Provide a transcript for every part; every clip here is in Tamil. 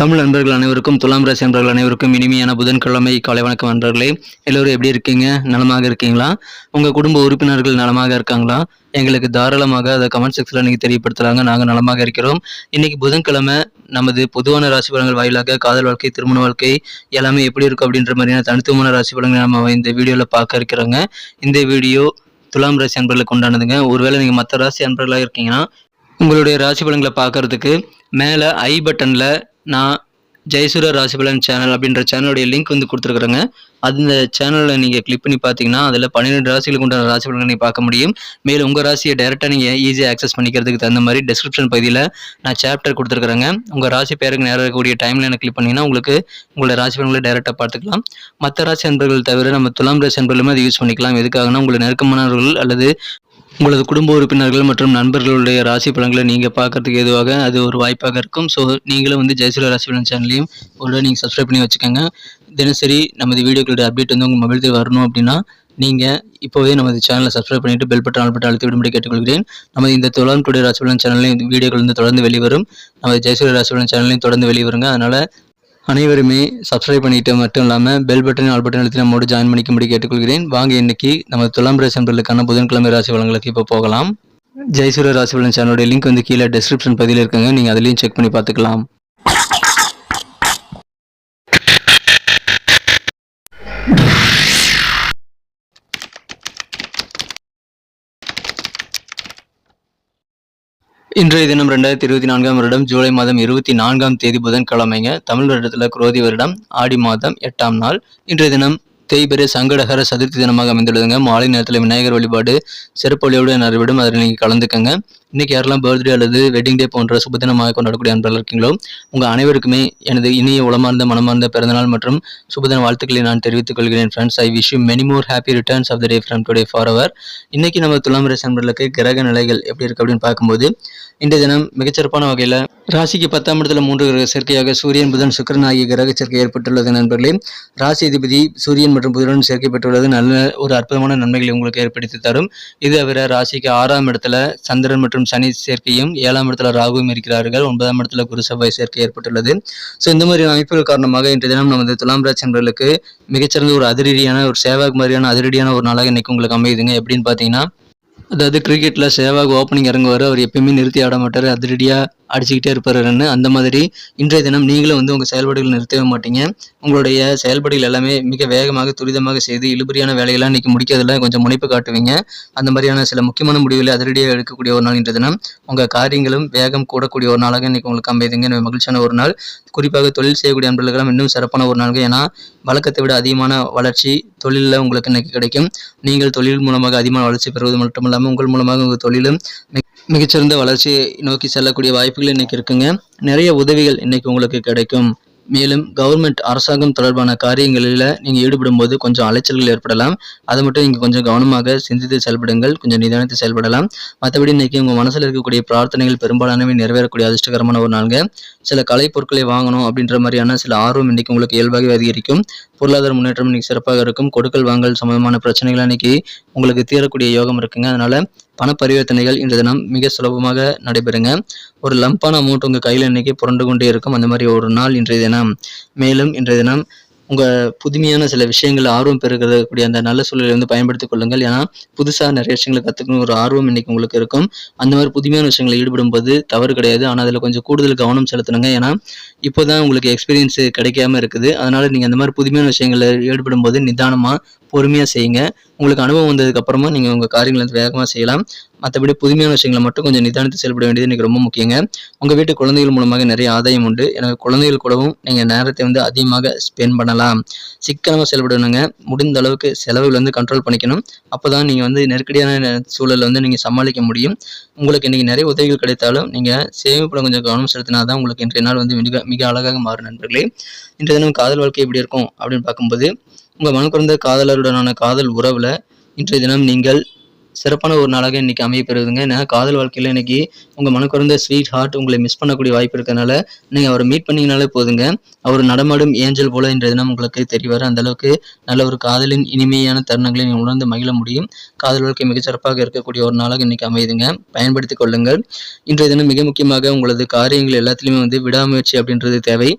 தமிழ் நண்பர்கள் அனைவருக்கும் துலாம் ராசி நண்பர்கள் அனைவருக்கும் இனிமையான புதன்கிழமை. காலை வணக்கம் நண்பர்களே எல்லோரும் எப்படி இருக்கீங்க? நலமாக இருக்கீங்களா? உங்கள் குடும்ப உறுப்பினர்கள் நலமாக இருக்காங்களா? எங்களுக்கு தாராளமாக அதை கமெண்ட் செக்ஷனில் நீங்கள் தெரியப்படுத்துகிறாங்க நாங்கள் நலமாக இருக்கிறோம். இன்றைக்கி புதன்கிழமை. நமது பொதுவான ராசி பலன்கள் வாயிலாக காதல் வாழ்க்கை திருமண வாழ்க்கை எல்லாமே எப்படி இருக்கும் அப்படின்ற மாதிரியான தனித்துவமான ராசி பலன்களை நம்ம இந்த வீடியோவில் பார்க்க இருக்கிறோங்க. இந்த வீடியோ துலாம் ராசி அன்பர்களுக்கு உண்டானதுங்க. ஒருவேளை நீங்கள் மற்ற ராசி அன்பர்களாக இருக்கீங்கன்னா உங்களுடைய ராசி பலன்களை பார்க்கறதுக்கு மேலே ஐ பட்டனில் நான் ஜெயசூர ராசிபலன் சேனல் அப்படின்ற சேனலுடைய லிங்க் வந்து கொடுத்துருக்குறேங்க. அந்த சேனலில் நீங்கள் கிளிக் பண்ணி பார்த்தீங்கன்னா அதில் பன்னிரெண்டு ராசிகளுக்கு உண்டான ராசி பலன்களை நீங்கள் பார்க்க முடியும். மேலும் உங்கள் ராசியை டேரெக்டாக நீங்கள் ஈஸியாக ஆக்சஸ் பண்ணிக்கிறதுக்கு தகுந்த மாதிரி டிஸ்கிரிப்ஷன் பகுதியில் நான் சாப்டர் கொடுத்துருக்குறேங்க. உங்கள் ராசி பேருக்கு நேரம் இருக்கக்கூடிய டைமில் எனக்கு கிளிக் பண்ணிங்கன்னா உங்களுக்கு உங்களோட ராசி பலன்களை டேரெக்டாக பார்த்துக்கலாம். மற்ற ராசி அன்பர்கள் தவிர நம்ம துலாம் ராசி அன்பர்களுமே அதை யூஸ் பண்ணிக்கலாம். எதுக்காகனா உங்களுக்கு நெருக்கமானவர்கள் அல்லது உங்களது குடும்ப உறுப்பினர்கள் மற்றும் நண்பர்களுடைய ராசி பலன்களை நீங்கள் பார்க்கறதுக்கு எதுவாக அது ஒரு வாய்ப்பாக இருக்கும். ஸோ நீங்களும் வந்து ஜெயசூல ராசி பலன் சேனலையும் ஒரு நீங்கள் சப்ஸ்கிரைப் பண்ணி வச்சுக்கோங்க. தினசரி நமது வீடியோக்களுடைய அப்டேட் வந்து உங்கள் மொபைல் வரணும் அப்படின்னா நீங்கள் இப்போவே நமது சேனலை சப்ஸ்கிரைப் பண்ணிட்டு பெல் பட்டன் ஆல் பட்டன் அழுத்தி விடும்படி கேட்டுக்கொள்கிறேன். நமது இந்த தொடர்ந்து ராசி பலன் சேனலையும் வீடியோக்கள் வந்து தொடர்ந்து வெளிவரும். நமது ஜெயசூல ராசி பலன் சேனலையும் தொடர்ந்து வெளிவருங்க. அதனால் அனைவருமே சப்ஸ்கிரைப் பண்ணிட்டு மட்டும் இல்லாமல் பெல் பட்டன் ஆல் பட்டன் அழுத்தி நம்மோடு ஜாயின் பண்ணிக்கும்படி கேட்டுக்கொள்கிறேன். வாங்க இன்னைக்கு நம்ம துலாம் ராசி புதன்கிழமை ராசி வளங்களுக்கு இப்போ போகலாம். ஜெயசூர ராசி பலன் சேனலோட லிங்க் வந்து கீழே டிஸ்கிரிப்ஷன் பதிவில் இருக்குங்க. நீங்கள் அதுலேயும் செக் பண்ணி பார்த்துக்கலாம். இன்றைய தினம் ரெண்டாயிரத்தி இருபத்தி நான்காம் வருடம் ஜூலை மாதம் இருபத்தி நான்காம் தேதி புதன்கிழமைங்க. தமிழ் வருடத்தில் குரோதி வருடம் ஆடி மாதம் எட்டாம் நாள். இன்றைய தினம் தேய்பெரு சங்கடகர சதுர்த்தி தினமாக அமைந்துள்ளதுங்க. மாலை நேரத்தில் விநாயகர் வழிபாடு சிறப்பு வழியோடு நிறைவிடும் அதில் நீங்கள் கலந்துக்கங்க. இன்னைக்கு யாரெல்லாம் பர்த்டே அல்லது வெட்டிங் டே போன்ற சுபதினமாக கொண்டாடக்கூடிய அன்பர்கள் இருக்கீங்களோ உங்கள் அனைவருக்குமே எனது இனிய உளமார்ந்த மனமார்ந்த பிறந்தநாள் மற்றும் சுபதின வாழ்த்துக்களை நான் தெரிவித்துக் கொள்கிறேன் friends I wish you many more happy returns of the day from today for our இன்னைக்கு நம்ம துலாம் ராசி அன்பர்களுக்கு கிரக நிலைகள் எப்படி இருக்கு அப்படின்னு பார்க்கும்போது இன்றைய தினம் மிகச்சிறப்பான வகையில் ராசிக்கு பத்தாம் இடத்துல மூன்று கிரக சேர்க்கையாக சூரியன் புதன் சுக்கிரன் ஆகிய கிரக சேர்க்கை ஏற்பட்டுள்ளது நண்பர்களே. ராசி அதிபதி சூரியன் மற்றும் புதனுடன் சேர்க்கை பெற்றுள்ளது. நல்ல ஒரு அற்புதமான நன்மைகளை உங்களுக்கு ஏற்படுத்தி தரும். இது தவிர ராசிக்கு ஆறாம் இடத்துல சந்திரன் மற்றும் சனி சேர்க்கையும் ஏழாம் இடத்துல ராகுவும் இருக்கிறார்கள். ஒன்பதாம் இடத்துல குரு செவ்வாய் சேர்க்கை ஏற்பட்டுள்ளது. ஸோ இந்த மாதிரி அமைப்புகள் காரணமாக இன்றைய தினம் நமது துலாம் ராசி மிகச்சிறந்த ஒரு அதிரடியான ஒரு சேவாக் மாதிரியான அதிரடியான ஒரு நாளாக இன்னைக்கு உங்களுக்கு அமையுதுங்க. எப்படின்னு பார்த்தீங்கன்னா அதாவது கிரிக்கெட்டில் சேவாக் ஓப்பனிங் இறங்குவார். அவர் எப்பயுமே நிறுத்தி ஆட மாட்டார். அதிரடியாக அடிச்சுக்கிட்டே இருப்பாருன்னு அந்த மாதிரி இன்றைய தினம் நீங்களும் வந்து உங்கள் செயல்பாடுகள் நிறுத்தவே மாட்டீங்க. உங்களுடைய செயல்பாடுகள் எல்லாமே மிக வேகமாக துரிதமாக செய்து இழுபறியான வேலையெல்லாம் இன்றைக்கி முடிக்கிறதுல கொஞ்சம் முனைப்பு காட்டுவீங்க. அந்த மாதிரியான சில முக்கியமான முடிவுகளை அதிரடியாக எடுக்கக்கூடிய ஒரு நாள் இன்றைய தினம். உங்கள் காரியங்களும் வேகம் கூடக்கூடிய ஒரு நாளாக இன்றைக்கி உங்களுக்கு அமையுதுங்க மகிழ்ச்சியான ஒரு நாள். குறிப்பாக தொழில் செய்யக்கூடிய அன்பர்களுக்கெல்லாம் இன்னும் சிறப்பான ஒரு நாள் ஏன்னா வழக்கத்தை விட அதிகமான வளர்ச்சி தொழிலில் உங்களுக்கு இன்னைக்கு கிடைக்கும். நீங்கள் தொழில் மூலமாக அதிகமான வளர்ச்சி பெறுவது மட்டும் இல்லாமல் உங்கள் மூலமாக உங்கள் தொழிலும் மிகச்சிறந்த வளர்ச்சியை நோக்கி செல்லக்கூடிய வாய்ப்பு வாய்ப்புகள் இன்னைக்கு இருக்குங்க. நிறைய உதவிகள் இன்னைக்கு உங்களுக்கு கிடைக்கும். மேலும் கவர்மெண்ட் அரசாங்கம் தொடர்பான காரியங்களில் நீங்கள் ஈடுபடும் போது கொஞ்சம் அலைச்சல்கள் ஏற்படலாம். அதை மட்டும் நீங்கள் கொஞ்சம் கவனமாக சிந்தித்து செயல்படுங்கள். கொஞ்சம் நிதானித்து செயல்படலாம். மற்றபடி இன்றைக்கி உங்கள் மனசில் இருக்கக்கூடிய பிரார்த்தனைகள் பெரும்பாலானவை நிறைவேறக்கூடிய அதிர்ஷ்டகரமான ஒரு நாளுங்க. சில கலை பொருட்களை வாங்கணும் அப்படின்ற மாதிரியான சில ஆர்வம் இன்றைக்கி உங்களுக்கு இயல்பாகவே அதிகரிக்கும். பொருளாதார முன்னேற்றம் இன்றைக்கி சிறப்பாக இருக்கும். கொடுக்கல் வாங்கல் சம்பந்தமான பிரச்சனைகள் இன்னைக்கு உங்களுக்கு தீரக்கூடிய யோகம் இருக்குங்க. அதனால் பண பரிவர்த்தனைகள் இந்த தினம் மிக சுலபமாக நடைபெறுங்க. ஒரு லம்பான அமௌண்ட் உங்கள் கையில் இன்னைக்கு புரண்டு கொண்டே இருக்கும். அந்த மாதிரி ஒரு நாள் இன்றைய தினம். மேலும் இன்றைய தினம் உங்கள் புதுமையான சில விஷயங்கள் ஆர்வம் பெறுகிறக்கூடிய அந்த நல்ல சூழலை வந்து பயன்படுத்திக் கொள்ளுங்கள். ஏன்னா புதுசாக நிறைய விஷயங்களை கற்றுக்கணும் ஒரு ஆர்வம் இன்னைக்கு உங்களுக்கு இருக்கும். அந்த மாதிரி புதுமையான விஷயங்களை ஈடுபடும் போது தவறு கிடையாது. ஆனால் அதில் கொஞ்சம் கூடுதல் கவனம் செலுத்தணுங்க ஏன்னா இப்போ தான் உங்களுக்கு எக்ஸ்பீரியன்ஸ் கிடைக்காம இருக்குது. அதனால் நீங்கள் அந்த மாதிரி புதுமையான விஷயங்களில் ஈடுபடும் போது நிதானமாக பொறுமையாக செய்யுங்க. உங்களுக்கு அனுபவம் வந்ததுக்கு அப்புறமா நீங்கள் உங்கள் காரியங்களை வந்து வேகமாக செய்யலாம். மற்றபடி புதுமையான விஷயங்களை மட்டும் கொஞ்சம் நிதானித்து செயல்பட வேண்டியது எனக்கு ரொம்ப முக்கியங்க. உங்கள் வீட்டு குழந்தைகள் மூலமாக நிறைய ஆதாயம் உண்டு. எனக்கு குழந்தைகள் கூடவும் நீங்கள் நேரத்தை வந்து அதிகமாக ஸ்பெண்ட் பண்ணலாம். சிக்கனமாக செயல்படணுங்க முடிந்த அளவுக்கு செலவுகளை வந்து கண்ட்ரோல் பண்ணிக்கணும். அப்போ தான் நீங்கள் வந்து நெருக்கடியான சூழலை வந்து நீங்கள் சமாளிக்க முடியும். உங்களுக்கு இன்றைக்கி நிறைய உதவிகள் கிடைத்தாலும் நீங்கள் சேமிப்பில் கொஞ்சம் கவனம் செலுத்தினா தான் உங்களுக்கு இன்றைய நாள் வந்து மிக மிக அழகாக மாறும் நண்பர்களே. இன்றைய தினம் காதல் வாழ்க்கை எப்படி இருக்கும் அப்படின்னு பார்க்கும்போது உங்கள் மனக்குறந்த காதலருடனான காதல் உறவில் இன்றைய தினம் நீங்கள் சிறப்பான ஒரு நாளாக இன்னைக்கு அமைய பெறுவதுங்க ஏன்னா காதல் வாழ்க்கையில் இன்னைக்கு உங்கள் மனக்குறந்த ஸ்வீட் ஹார்ட் உங்களை மிஸ் பண்ணக்கூடிய வாய்ப்பு இருக்கனால நீங்கள் அவரை மீட் பண்ணீங்கனாலே போதுங்க. அவர் நடமாடும் ஏஞ்சல் போல என்ற தினம் உங்களுக்கு தெரிவார். அந்த அளவுக்கு நல்ல ஒரு காதலின் இனிமையான தருணங்களை நீங்கள் உணர்ந்து மகிழ முடியும். காதல் வாழ்க்கை மிகச்சிறப்பாக இருக்கக்கூடிய ஒரு நாளாக இன்னைக்கு அமையுதுங்க. பயன்படுத்திக் கொள்ளுங்கள். இன்றைய தினம் மிக முக்கியமாக உங்களது காரியங்கள் எல்லாத்துலேயுமே வந்து விடாமுயற்சி அப்படின்றது தேவை.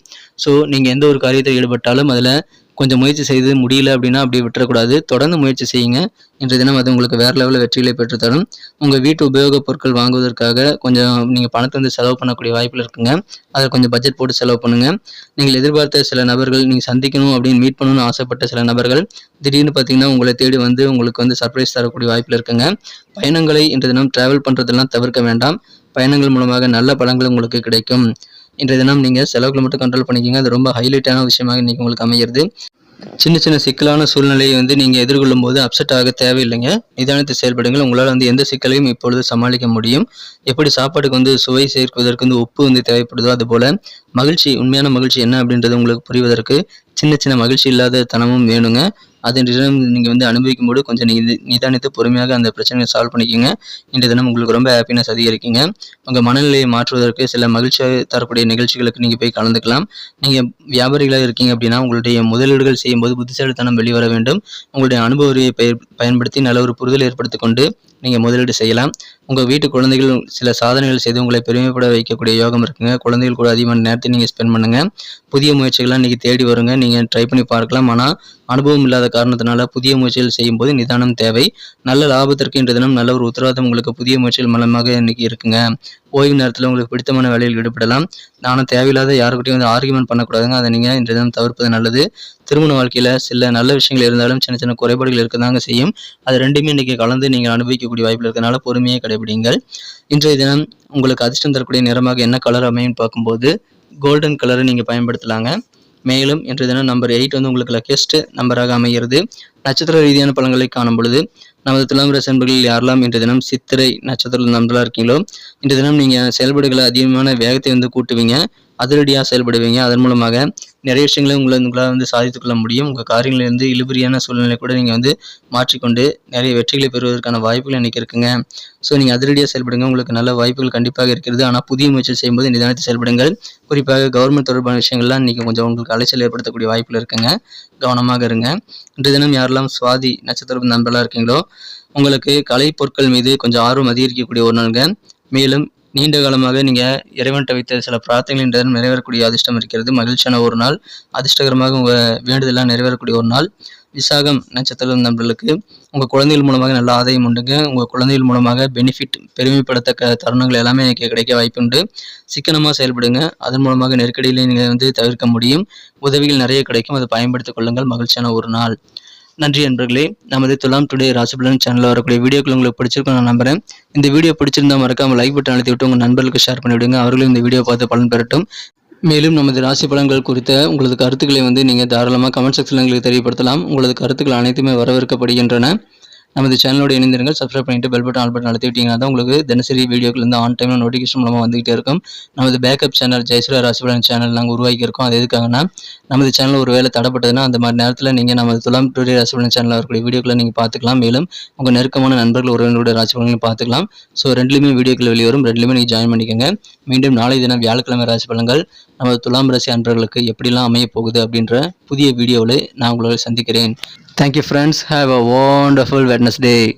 ஸோ நீங்கள் எந்த ஒரு காரியத்தில் ஈடுபட்டாலும் அதில் கொஞ்சம் முயற்சி செய்து முடியல அப்படின்னா அப்படி விட்டுறக்கூடாது. தொடர்ந்து முயற்சி செய்யுங்க. இன்றைய தினம் அது உங்களுக்கு வேறு லெவலில் வெற்றிகளை பெற்றுத்தரும். உங்கள் வீட்டு உபயோகப் பொருட்கள் வாங்குவதற்காக கொஞ்சம் நீங்கள் பணத்தை வந்து செலவு பண்ணக்கூடிய வாய்ப்பில் இருக்குங்க. அதை கொஞ்சம் பட்ஜெட் போட்டு செலவு பண்ணுங்கள் நீங்கள் எதிர்பார்த்த சில நபர்கள் நீங்கள் சந்திக்கணும் அப்படின்னு மீட் பண்ணணும்னு ஆசைப்பட்ட சில நபர்கள் திடீர்னு பார்த்தீங்கன்னா உங்களை தேடி வந்து உங்களுக்கு வந்து சர்ப்ரைஸ் தரக்கூடிய வாய்ப்பில் இருக்குங்க. பயணங்களை இன்றைய தினம் ட்ராவல் பண்ணுறதெல்லாம் தவிர்க்க வேண்டாம். பயணங்கள் மூலமாக நல்ல பலன்கள் உங்களுக்கு கிடைக்கும். இன்றைய தினம் நீங்கள் செலவுகளை மட்டும் கண்ட்ரோல் பண்ணிக்கோங்க. அது ரொம்ப ஹைலைட்டான விஷயமாக இன்றைக்கி உங்களுக்கு அமைகிறது சின்ன சின்ன சிக்கலான சூழ்நிலையை வந்து நீங்கள் எதிர்கொள்ளும் போது அப்செட் ஆக தேவையில்லைங்க. நிதானத்தை செயல்படுங்கள். உங்களால் வந்து எந்த சிக்கலையும் இப்பொழுது சமாளிக்க முடியும். எப்படி சாப்பாட்டுக்கு வந்து சுவை சேர்க்குவதற்கு வந்து உப்பு வந்து தேவைப்படுதோ அதுபோல் மகிழ்ச்சி உண்மையான மகிழ்ச்சி என்ன அப்படின்றது உங்களுக்கு புரிவதற்கு சின்ன சின்ன மகிழ்ச்சி இல்லாத தனமும் வேணுங்க. அது தினம் நீங்கள் வந்து அனுபவிக்கும் போது கொஞ்சம் நிதி நிதானித்து பொறுமையாக அந்த பிரச்சனையை சால்வ் பண்ணிக்கோங்க. இன்றைய தினம் உங்களுக்கு ரொம்ப ஹாப்பினஸ் அதிகரிக்குங்க. உங்கள் மனநிலையை மாற்றுவதற்கு சில மகிழ்ச்சியாக தரக்கூடிய நிகழ்ச்சிகளுக்கு நீங்கள் போய் கலந்துக்கலாம். நீங்கள் வியாபாரிகளாக இருக்கீங்க அப்படின்னா உங்களுடைய முதலீடுகள் செய்யும்போது புத்திசாலித்தனம் வெளிவர வேண்டும். உங்களுடைய அனுபவ அறிவை பயன்படுத்தி நல்ல ஒரு புரிதல் ஏற்படுத்திக் கொண்டு நீங்கள் முதலீடு செய்யலாம். உங்கள் வீட்டு குழந்தைகள் சில சாதனைகள் செய்து உங்களை பெருமைப்பட வைக்கக்கூடிய யோகம் இருக்குங்க. குழந்தைகள் கூட அதிகமான நேரத்தை நீங்கள் ஸ்பெண்ட் பண்ணுங்கள் புதிய முயற்சிகள்லாம் இன்றைக்கி தேடி வருங்க. நீங்கள் ட்ரை பண்ணி பார்க்கலாம். ஆனால் அனுபவம் இல்லாத காரணத்தினால புதிய முயற்சிகள் செய்யும்போது நிதானம் தேவை. நல்ல லாபத்திற்கு இன்று தினம் நல்ல ஒரு உத்தரவாதம் உங்களுக்கு புதிய முயற்சிகள் மூலமாக இன்னைக்கு இருக்குங்க. ஓய்வு நேரத்தில் உங்களுக்கு பிடித்தமான வேலையில் ஈடுபடலாம். நானும் தேவையில்லாத யாருக்கிட்டையும் வந்து ஆர்குமெண்ட் பண்ணக்கூடாதுங்க. அதை நீங்கள் இன்று தினம் தவிர்ப்பது நல்லது. திருமண வாழ்க்கையில் சில நல்ல விஷயங்கள் இருந்தாலும் சின்ன சின்ன குறைபாடுகள் இருக்க தாங்க செய்யும். அது ரெண்டுமே இன்றைக்கி கலந்து நீங்கள் அனுபவிக்கக்கூடிய வாய்ப்பு இருக்கிறதுனால பொறுமையை கடைபிடிங்கள் இன்றைய தினம் உங்களுக்கு அதிர்ஷ்டம் தரக்கூடிய நிறமாக என்ன கலர் அமையும் பார்க்கும்போது கோல்டன் கலரை நீங்கள் பயன்படுத்தலாங்க. மேலும் இன்றைய தினம் நம்பர் எயிட் வந்து உங்களுக்கு லக்கெஸ்ட் நம்பராக அமைகிறது. நட்சத்திர ரீதியான பலன்களை காணும் பொழுது நமது துலாம் ராசி யாரெல்லாம் இன்றைய தினம் சித்திரை நட்சத்திர நம்பர்களாக இருக்கீங்களோ இன்றைய தினம் நீங்கள் செயல்பாடுகளை அதிகமான வேகத்தை வந்து கூட்டுவீங்க. அதிரடியாக செயல்படுவீங்க. அதன் மூலமாக நிறைய விஷயங்களை உங்களை உங்களால் வந்து சாதித்துக்கொள்ள முடியும். உங்கள் காரியங்களிலிருந்து இழுபறியான சூழ்நிலை கூட நீங்கள் வந்து மாற்றிக்கொண்டு நிறைய வெற்றிகளை பெறுவதற்கான வாய்ப்புகள் இன்றைக்கி இருக்குங்க. ஸோ நீங்கள் அதிரடியாக செயல்படுங்க. உங்களுக்கு நல்ல வாய்ப்புகள் கண்டிப்பாக இருக்கிறது. ஆனால் புதிய முயற்சி செய்யும்போது நிதானத்தை செயல்படுங்கள். குறிப்பாக கவர்மெண்ட் தொடர்பான விஷயங்கள்லாம் இன்றைக்கி கொஞ்சம் உங்களுக்கு அலைச்சல் ஏற்படுத்தக்கூடிய வாய்ப்புகள் இருக்குங்க. கவனமாக இருங்க. இன்றைய தினம் யாரெல்லாம் சுவாதி நட்சத்திரம் நண்பர்களாக இருக்கீங்களோ உங்களுக்கு கலை பொருட்கள் மீது கொஞ்சம் ஆர்வம் அதிகரிக்கக்கூடிய ஒரு நாளுங்க. மேலும் நீண்ட காலமாக நீங்கள் இறைவன்கிட்ட வைத்த சில பிரார்த்தனைகள் நிறைவேறக்கூடிய அதிர்ஷ்டம் இருக்கிறது. மகிழ்ச்சியான ஒரு நாள். அதிர்ஷ்டகரமாக உங்கள் வேண்டுதலாம் நிறைவேறக்கூடிய ஒரு நாள். விசாகம் நட்சத்திரம் நண்பர்களுக்கு உங்கள் குழந்தைகள் மூலமாக நல்ல ஆதாயம் உண்டுங்க. உங்கள் குழந்தைகள் மூலமாக பெனிஃபிட் பெருமைப்படத்தக்க தருணங்கள் எல்லாமே எனக்கு கிடைக்க வாய்ப்புண்டு. சிக்கனமாக செயல்படுங்க. அதன் மூலமாக நெருக்கடியில் நீங்கள் வந்து தவிர்க்க முடியும். உதவிகள் நிறைய கிடைக்கும். அதை பயன்படுத்திக் கொள்ளுங்கள். மகிழ்ச்சியான ஒரு நாள். நன்றி நண்பர்களே. நமது துலாம் டுடே ராசிபலன் சேனலில் வரக்கூடிய வீடியோக்கள் உங்களுக்கு பிடிச்சிருக்கும் நான் நம்புறேன். இந்த வீடியோ பிடிச்சிருந்தா மறக்காம லைக் பட்டன் அழுத்தி விட்டு உங்கள் நண்பர்களுக்கு ஷேர் பண்ணிவிடுங்க. அவர்களும் இந்த வீடியோ பார்த்து பலன் பெறட்டும். மேலும் நமது ராசி பலன்கள் குறித்த உங்களது கருத்துக்களை வந்து நீங்கள் தாராளமாக கமெண்ட் செக்ஷனில் எங்களுக்கு தெரியப்படுத்தலாம். உங்களது கருத்துக்கள் அனைத்துமே வரவேற்கப்படுகின்றன. நமது சேனலோட இணைந்திருங்கள். சப்ஸ்கிரைப் பண்ணிட்டு பெல் பட்டன் ஆல் பட்டன் அழுத்திட்டீங்கன்னா தான் உங்களுக்கு தினசரி வீடியோக்கள் இருந்து ஆன் டைமில் நோட்டிஃபிகேஷன் மூலமாக வந்துகிட்டே இருக்கும். நமது பேக்கப் சேனல் ஜெயஸ்வரா ராசிபலன் சேனல் நாங்கள் உருவாக்கியிருக்கோம். அது எதுக்காகனா நமது சேனல் ஒரு வேலை தடப்பட்டதுன்னா அந்த மாதிரி நேரத்தில் நீங்கள் நமது துலாம் டுடே ராசிபலன் சேனலில் வரக்கூடிய வீடியோக்களை நீங்கள் பார்த்துக்கலாம். மேலும் உங்கள் நெருக்கமான நண்பர்கள் உறவினருடைய ராசிபலன்களையும் பார்த்துக்கலாம். ஸோ ரெண்டுலேயுமே வீடியோக்கள் வெளிவரும். ரெண்டுலேயுமே நீங்கள் ஜாயின் பண்ணிக்கோங்க. மீண்டும் நாளை தினம் வியாழக்கிழமை ராசி பலன்கள் நமது துலாம் ராசி அன்பர்களுக்கு எப்படிலாம் அமைய போகுது அப்படின்ற புதிய வீடியோவில் நான் உங்களை சந்திக்கிறேன். Thank you friends. Have a wonderful Wednesday.